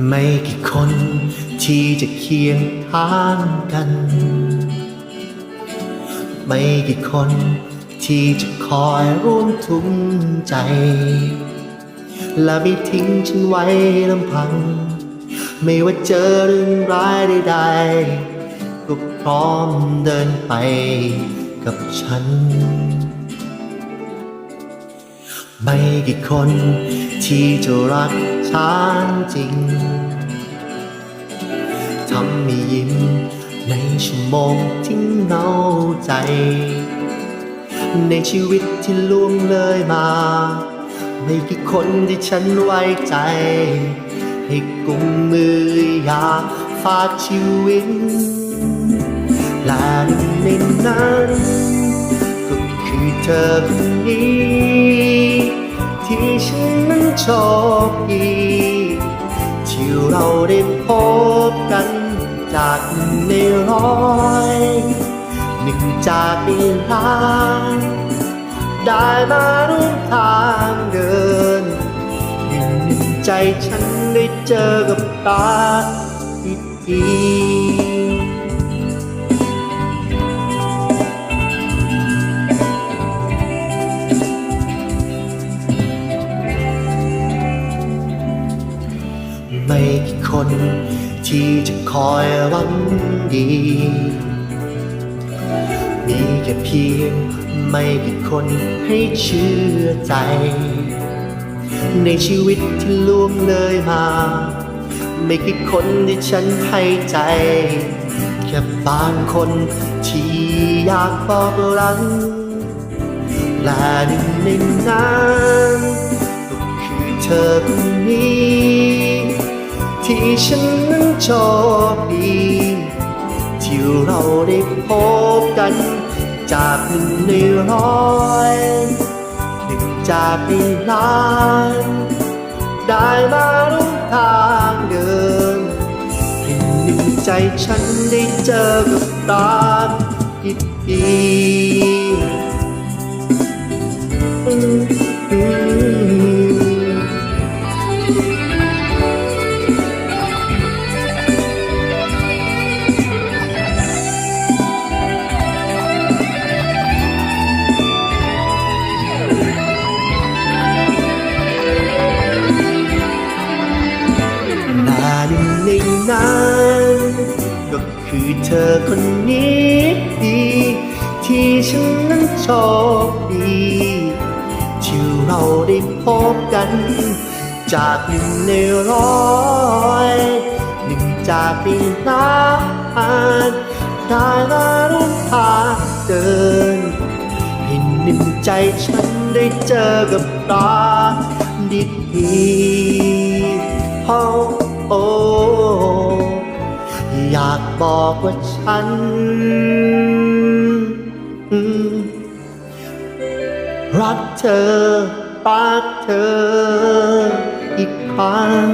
ไม่กี่คนที่จะเคียงข้างกัน ไม่กี่คนที่จะคอยร่วมทุนใจ และไม่ทิ้งฉันไว้ลำพัง ไม่ว่าเจอเรื่องร้ายใดๆก็พร้อมเดินไปกับฉัน ไม่กี่คนที่จะรัก ฉันจริง ทำให้ยิ้มในชั่วโมงที่เหงาใจ ในชีวิตที่ล่วงเลยมา ไม่กี่คนที่ฉันไว้ใจ ให้กุมมืออยากฝากชีวิตและหนึ่งในนั้นก็คือเธอคนนี้ที่ฉัน โชคดีที่เราได้พบกันจากหนึ่งในร้อยหนึ่งจากในล้านได้มาร่วมทางเดินหนึ่งหนึ่งใจฉันได้เจอกับตาอีกที ไม่กี่คน ที่จะคอยหวังดี มีแค่เพียงไม่กี่คนให้เชื่อใจ ในชีวิตที่ล่วงเลยมา ไม่กี่คนที่ฉันให้ใจ แค่บางคนที่อยากบอกรักและหนึ่งในนั้นก็คือเธอคนนี้ ฉันนั้นโชคดี ที่เราได้พบกัน จากหนึ่งในร้อยหนึ่งจากในล้าน ได้มาร่วมทางเดินให้หนึ่งใจฉันได้เจอกับตาอีกที คือเธอคนนี้ที่ฉันนั้นโชคดีที่เราได้พบกัน จากหนึ่งในร้อยหนึ่งจากปีน้ำได้มาร่วมทางเดินให้หนึ่งใจฉันได้เจอกับตาดีดีากบอกว่าฉัน รักเธอรักเธออีกครั้ง